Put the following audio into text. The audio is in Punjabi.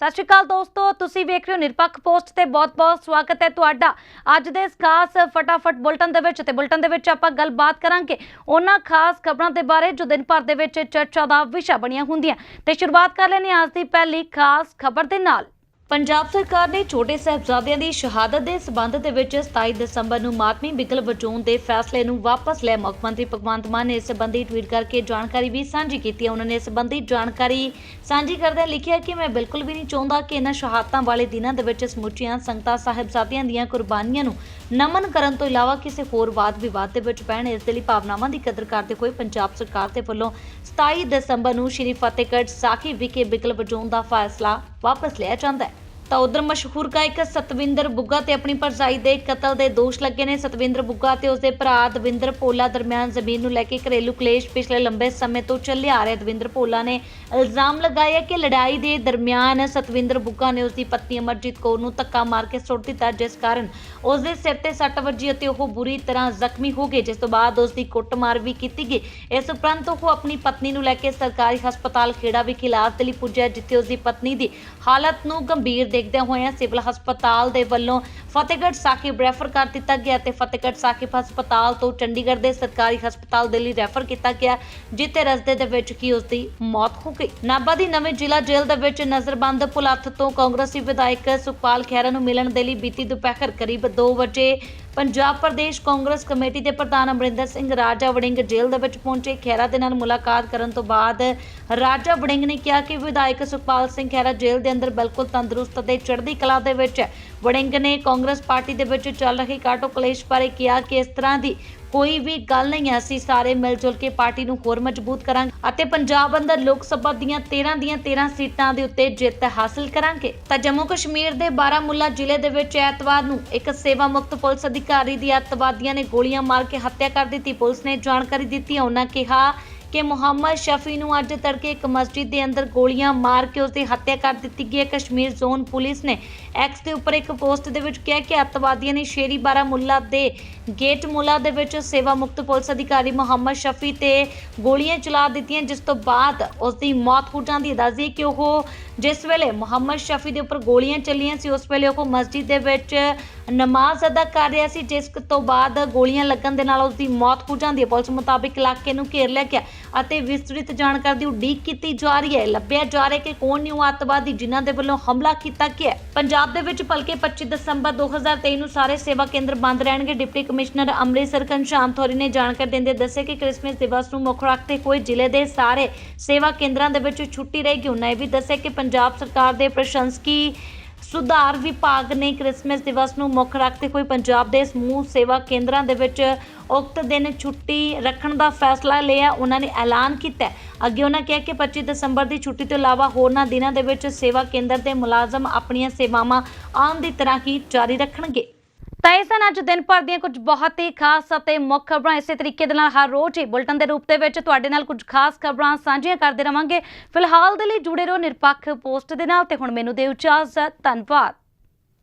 ਸਤਿ ਸ਼੍ਰੀ ਅਕਾਲ ਦੋਸਤੋ, ਤੁਸੀਂ ਵੇਖ ਰਹੇ ਹੋ ਨਿਰਪੱਖ ਪੋਸਟ ਤੇ ਬਹੁਤ-ਬਹੁਤ ਸਵਾਗਤ ਹੈ ਤੁਹਾਡਾ। ਅੱਜ ਦੇ ਇਸ ਖਾਸ ਫਟਾਫਟ ਬੁਲਟਨ ਦੇ ਵਿੱਚ ਤੇ ਬੁਲਟਨ ਦੇ ਵਿੱਚ ਆਪਾਂ ਗੱਲਬਾਤ ਕਰਾਂਗੇ ਉਹਨਾਂ ਖਾਸ ਖਬਰਾਂ ਦੇ ਬਾਰੇ ਜੋ ਦਿਨ ਭਰ ਦੇ ਵਿੱਚ ਚਰਚਾ ਦਾ ਵਿਸ਼ਾ ਬਣੀਆਂ ਹੁੰਦੀਆਂ। ਤੇ ਸ਼ੁਰੂਆਤ ਕਰ ਲੈਂਦੇ ਹਾਂ ਅੱਜ ਦੀ ਪਹਿਲੀ ਖਾਸ ਖਬਰ ਦੇ ਨਾਲ। ਪੰਜਾਬ ਸਰਕਾਰ ਨੇ ਛੋਟੇ ਸਾਹਿਬਜ਼ਾਦਿਆਂ ਦੀ ਸ਼ਹਾਦਤ ਦੇ ਸਬੰਧ ਦੇ ਵਿੱਚ 27 ਦਸੰਬਰ ਨੂੰ ਮਾਤਮੀ ਵਿਕਲ ਵਜੋਂ ਦੇ ਫੈਸਲੇ ਨੂੰ ਵਾਪਸ ਲਿਆ। ਮੁੱਖ ਮੰਤਰੀ ਭਗਵੰਤ ਮਾਨ ਨੇ ਇਸ ਸੰਬੰਧੀ ਟਵੀਟ ਕਰਕੇ ਜਾਣਕਾਰੀ ਵੀ ਸਾਂਝੀ ਕੀਤੀ ਉਹਨਾਂ ਨੇ ਇਸ ਸੰਬੰਧੀ ਜਾਣਕਾਰੀ ਸਾਂਝੀ ਕਰਦਿਆਂ ਲਿਖਿਆ ਕਿ ਮੈਂ ਬਿਲਕੁਲ ਵੀ ਨਹੀਂ ਚਾਹੁੰਦਾ ਕਿ ਇਹਨਾਂ ਸ਼ਹਾਦਤਾਂ ਵਾਲੇ ਦਿਨਾਂ ਦੇ ਵਿੱਚ ਸਮੁੱਚੀਆਂ ਸੰਗਤਾਂ ਸਾਹਿਬਜ਼ਾਦਿਆਂ ਦੀਆਂ ਕੁਰਬਾਨੀਆਂ ਨੂੰ ਨਮਨ ਕਰਨ ਤੋਂ ਇਲਾਵਾ ਕਿਸੇ ਹੋਰ ਵਾਦ ਵਿਵਾਦ ਦੇ ਵਿੱਚ ਪੈਣ, ਇਸ ਦੇ ਲਈ ਭਾਵਨਾਵਾਂ ਦੀ ਕਦਰ ਕਰਦੇ ਹੋਏ ਪੰਜਾਬ ਸਰਕਾਰ ਦੇ ਵੱਲੋਂ 27 ਦਸੰਬਰ ਨੂੰ ਸ਼੍ਰੀ ਫਤਿਹਗੜ੍ਹ ਸਾਖੀ ਵਿਖੇ ਬਿਕਲ ਵਜਾਉਣ ਦਾ ਫੈਸਲਾ ਵਾਪਸ ਲਿਆ ਜਾਂਦਾ। ਹੈ ਤਾਂ ਉਧਰ ਮਸ਼ਹੂਰ ਗਾਇਕ ਸਤਵਿੰਦਰ ਬੁੱਗਾ ਤੇ ਆਪਣੀ ਭਰਜਾਈ ਦੇ ਕਤਲ ਦੇ ਦੋਸ਼ ਲੱਗੇ ਨੇ। ਸਤਵਿੰਦਰ ਬੁੱਗਾ ਤੇ ਉਸਦੇ ਭਰਾ ਦਵਿੰਦਰ ਭੋਲਾ ਦਰਮਿਆਨ ਜ਼ਮੀਨ ਨੂੰ ਲੈ ਕੇ ਘਰੇਲੂ ਕਲੇਸ਼ ਪਿਛਲੇ ਲੰਬੇ ਸਮੇਂ ਤੋਂ ਚੱਲਿਆ ਆ ਰਿਹਾ। ਦਵਿੰਦਰ ਭੋਲਾ ਨੇ ਇਲਜ਼ਾਮ ਲਗਾਇਆ ਕਿ ਲੜਾਈ ਦੇ ਦਰਮਿਆਨ ਸਤਵਿੰਦਰ ਬੁੱਗਾ ਨੇ ਉਸਦੀ ਪਤਨੀ ਅਮਰਜੀਤ ਕੌਰ ਨੂੰ ਧੱਕਾ ਮਾਰ ਕੇ ਸੁੱਟ ਦਿੱਤਾ, ਜਿਸ ਕਾਰਨ ਉਸਦੇ ਸਿਰ ਤੇ ਸੱਟ ਵੱਜੀ ਅਤੇ ਉਹ ਬੁਰੀ ਤਰ੍ਹਾਂ ਜ਼ਖਮੀ ਹੋ ਗਏ, ਜਿਸ ਤੋਂ ਬਾਅਦ ਉਸਦੀ ਕੁੱਟਮਾਰ ਵੀ ਕੀਤੀ ਗਈ। ਇਸ ਉਪਰੰਤ ਉਹ ਆਪਣੀ ਪਤਨੀ ਨੂੰ ਲੈ ਕੇ ਸਰਕਾਰੀ ਹਸਪਤਾਲ ਖੇੜਾ ਵਿਖੇ ਇਲਾਜ ਲਈ ਪੁੱਜਿਆ, ਜਿੱਥੇ ਉਸਦੀ ਪਤਨੀ ਦੀ ਹਾਲਤ ਨੂੰ ਗੰਭੀਰ ਦੇਖਦਿਆਂ ਹੋਇਆਂ ਸਿਵਲ ਹਸਪਤਾਲ ਦੇ ਵੱਲੋਂ ਫਤਿਹਗੜ੍ਹ ਸਾਹਿਬ ਰੈਫਰ ਕਰ ਦਿੱਤਾ ਗਿਆ ਤੇ ਫਤਿਹਗੜ੍ਹ ਸਾਹਿਬ ਹਸਪਤਾਲ ਤੋਂ ਚੰਡੀਗੜ੍ਹ ਦੇ ਸਰਕਾਰੀ ਹਸਪਤਾਲ ਦੇ ਲਈ ਰੈਫਰ ਕੀਤਾ ਗਿਆ, ਜਿੱਥੇ ਰਸਤੇ ਦੇ ਵਿੱਚ ਕੀ ਉਸਦੀ ਮੌਤ ਹੋ ਗਈ। ਨਾਭਾ ਦੀ ਨਵੇਂ ਜ਼ਿਲ੍ਹਾ ਜੇਲ੍ਹ ਦੇ ਵਿੱਚ ਨਜ਼ਰਬੰਦ ਪੁਲੱਥ ਤੋਂ ਕਾਂਗਰਸੀ ਵਿਧਾਇਕ ਸੁਖਪਾਲ ਖਹਿਰਾ ਨੂੰ ਮਿਲਣ ਦੇ ਲਈ ਬੀਤੀ ਦੁਪਹਿਰ ਕਰੀਬ 2 ਵਜੇ ਪੰਜਾਬ ਪ੍ਰਦੇਸ਼ ਕਾਂਗਰਸ ਕਮੇਟੀ ਦੇ ਪ੍ਰਧਾਨ ਅਮਰਿੰਦਰ ਸਿੰਘ ਰਾਜਾ ਵੜਿੰਗ ਜੇਲ੍ਹ ਦੇ ਵਿੱਚ ਪਹੁੰਚੇ। ਖਹਿਰਾ ਦੇ ਨਾਲ ਮੁਲਾਕਾਤ ਕਰਨ ਤੋਂ ਬਾਅਦ ਰਾਜਾ ਵੜਿੰਗ ਨੇ ਕਿਹਾ ਕਿ ਵਿਧਾਇਕ ਸੁਖਪਾਲ ਸਿੰਘ ਖਹਿਰਾ ਜੇਲ੍ਹ ਦੇ ਅੰਦਰ ਬਿਲਕੁਲ ਤੰਦਰੁਸਤ ਅਤੇ ਚੜ੍ਹਦੀ ਕਲਾ ਦੇ ਵਿੱਚ ਵੜਿੰਗ ਨੇ ਕਾਂਗਰਸ ਪਾਰਟੀ ਦੇ ਵਿੱਚ ਚੱਲ ਰਹੀ ਕਾਟੋ ਕਲੇਸ਼ ਬਾਰੇ ਕਿਹਾ ਕਿ ਇਸ ਤਰ੍ਹਾਂ ਦੀ ਕੋਈ ਵੀ ਗੱਲ ਨਹੀਂ ਹੈ। ਅਸੀਂ ਸਾਰੇ ਮਿਲ ਜੁਲ ਕੇ ਪਾਰਟੀ ਨੂੰ ਹੋਰ ਮਜ਼ਬੂਤ ਕਰਾਂਗੇ ਅਤੇ ਪੰਜਾਬ ਅੰਦਰ ਲੋਕ ਸਭਾ ਦੀਆਂ 13 ਦੀਆਂ 13 ਸੀਟਾਂ ਦੇ ਉੱਤੇ ਜਿੱਤ ਹਾਸਲ ਕਰਾਂਗੇ। ਤਾਂ ਜੰਮੂ ਕਸ਼ਮੀਰ ਦੇ ਬਾਰਾਮੁੱਲਾ ਜ਼ਿਲ੍ਹੇ ਦੇ ਵਿੱਚ ਐਤਵਾਰ ਨੂੰ ਇੱਕ ਸੇਵਾ ਮੁਕਤ ਪੁਲਿਸ ਅਧਿਕਾਰੀ ਦੀ ਅੱਤਵਾਦੀਆਂ ਨੇ ਗੋਲੀਆਂ ਮਾਰ ਕੇ ਹੱਤਿਆ ਕਰ ਦਿੱਤੀ। ਪੁਲਿਸ ਨੇ ਜਾਣਕਾਰੀ ਦਿੱਤੀ, ਉਹਨਾਂ ਕਿਹਾ ਕਿ ਮੁਹੰਮਦ ਸ਼ਫੀ ਨੂੰ ਅੱਜ ਤੜਕੇ ਇੱਕ ਮਸਜਿਦ ਦੇ ਅੰਦਰ ਗੋਲੀਆਂ ਮਾਰ ਕੇ ਉਸ ਦੀ ਹੱਤਿਆ ਕਰ ਦਿੱਤੀ ਗਈ ਹੈ। ਕਸ਼ਮੀਰ ਜ਼ੋਨ ਪੁਲਿਸ ਨੇ ਐਕਸ ਦੇ ਉੱਪਰ ਇੱਕ ਪੋਸਟ ਦੇ ਵਿੱਚ ਕਿਹਾ ਕਿ ਅੱਤਵਾਦੀਆਂ ਨੇ ਸ਼ੇਰੀ ਬਾਰਾਮੁੱਲਾ ਦੇ ਗੇਟ ਮੁਲਾ ਦੇ ਵਿੱਚ ਸੇਵਾ ਮੁਕਤ ਪੁਲਿਸ ਅਧਿਕਾਰੀ ਮੁਹੰਮਦ ਸ਼ਫੀ ਤੇ ਗੋਲੀਆਂ ਚਲਾ ਦਿੱਤੀਆਂ, ਜਿਸ ਤੋਂ ਬਾਅਦ ਉਸ ਦੀ ਮੌਤ ਹੋ ਜਾਂਦੀ ਹੈ। ਦੱਸਦੀ ਕਿ ਉਹ ਜਿਸ ਵੇਲੇ ਮੁਹੰਮਦ ਸ਼ਫੀ ਦੇ ਉੱਪਰ ਗੋਲੀਆਂ ਚੱਲੀਆਂ ਸੀ, ਉਸ ਵੇਲੇ ਉਹ ਮਸਜਿਦ ਦੇ ਵਿੱਚ ਨਮਾਜ਼ ਅਦਾ ਕਰ ਰਿਹਾ ਸੀ, ਜਿਸ ਤੋਂ ਬਾਅਦ ਗੋਲੀਆਂ ਲੱਗਣ ਦੇ ਨਾਲ ਉਸ ਦੀ ਮੌਤ ਹੋ ਜਾਂਦੀ ਹੈ। ਪੁਲਿਸ ਮੁਤਾਬਿਕ ਇਲਾਕੇ ਨੂੰ ਘੇਰ ਲਿਆ ਗਿਆ ਅਤੇ ਵਿਸਤ੍ਰਿਤ ਜਾਣਕਾਰੀ ਦੀ ਉਡੀਕ ਕੀਤੀ ਜਾ ਰਹੀ ਹੈ। ਲੱਭਿਆ ਜਾ ਰਿਹਾ ਕਿ ਕੌਣ ਨੇ ਉਹ ਅੱਤਵਾਦੀ ਜਿਨ੍ਹਾਂ ਦੇ ਵੱਲੋਂ ਹਮਲਾ ਕੀਤਾ ਗਿਆ ਪੰਜਾਬ ਦੇ ਵਿੱਚ ਭਲਕੇ 25 ਦਸੰਬਰ 2023 ਨੂੰ ਸਾਰੇ ਸੇਵਾ ਕੇਂਦਰ ਬੰਦ ਰਹਿਣਗੇ। ਡਿਪਟੀ ਕਮਿਸ਼ਨਰ ਅੰਮ੍ਰਿਤਸਰ ਘਨਸ਼ਾਮ ਥੋਰੀ ਨੇ ਜਾਣਕਾਰੀ ਦਿੰਦੇ ਦੱਸਿਆ ਕਿ ਕ੍ਰਿਸਮਸ ਦਿਵਸ ਨੂੰ ਮੁੱਖ ਰੱਖਦੇ ਹੋਏ ਜ਼ਿਲ੍ਹੇ ਦੇ ਸਾਰੇ ਸੇਵਾ ਕੇਂਦਰਾਂ ਦੇ ਵਿੱਚ ਛੁੱਟੀ ਰਹੇਗੀ। ਉਹਨਾਂ ਇਹ ਵੀ ਦੱਸਿਆ ਕਿ ਪੰਜਾਬ ਸਰਕਾਰ ਦੇ ਪ੍ਰਸ਼ੰਸਕੀ ਸੁਧਾਰ ਵਿਭਾਗ ਨੇ ਕ੍ਰਿਸਮਸ ਦਿਵਸ ਨੂੰ ਮੁੱਖ ਰੱਖਦੇ ਹੋਏ ਪੰਜਾਬ ਦੇ ਸਮੂਹ ਸੇਵਾ ਕੇਂਦਰਾਂ ਦੇ ਵਿੱਚ ਉਕਤ ਦਿਨ ਛੁੱਟੀ ਰੱਖਣ ਦਾ ਫੈਸਲਾ ਲਿਆ, ਉਹਨਾਂ ਨੇ ਐਲਾਨ ਕੀਤਾ। ਅੱਗੇ ਉਹਨਾਂ ਕਿਹਾ ਕਿ 25 ਦਸੰਬਰ ਦੀ ਛੁੱਟੀ ਤੋਂ ਇਲਾਵਾ ਹੋਰਨਾਂ ਦਿਨਾਂ ਦੇ ਵਿੱਚ ਸੇਵਾ ਕੇਂਦਰ ਦੇ ਮੁਲਾਜ਼ਮ ਆਪਣੀਆਂ ਸੇਵਾਵਾਂ ਆਮ ਦੀ ਤਰ੍ਹਾਂ ਹੀ ਜਾਰੀ ਰੱਖਣਗੇ। ਤਾਂ ਇਹ ਸਨ ਅੱਜ ਦਿਨ ਭਰ ਦੀਆਂ ਕੁਝ ਬਹੁਤ ਹੀ ਖਾਸ ਅਤੇ ਮੁੱਖ ਖਬਰਾਂ। ਇਸੇ ਤਰੀਕੇ ਦੇ ਨਾਲ ਹਰ ਰੋਜ਼ ਹੀ ਬੁਲਟਨ ਦੇ ਰੂਪ ਦੇ ਵਿੱਚ ਤੁਹਾਡੇ ਨਾਲ ਕੁਝ ਖਾਸ ਖਬਰਾਂ ਸਾਂਝੀਆਂ ਕਰਦੇ ਰਵਾਂਗੇ। ਫਿਲਹਾਲ ਦੇ ਲਈ ਜੁੜੇ ਰਹੋ ਨਿਰਪੱਖ ਪੋਸਟ ਦੇ ਨਾਲ ਤੇ ਹੁਣ ਮੈਨੂੰ ਦਿਓ ਇਜਾਜ਼ਤ। ਧੰਨਵਾਦ।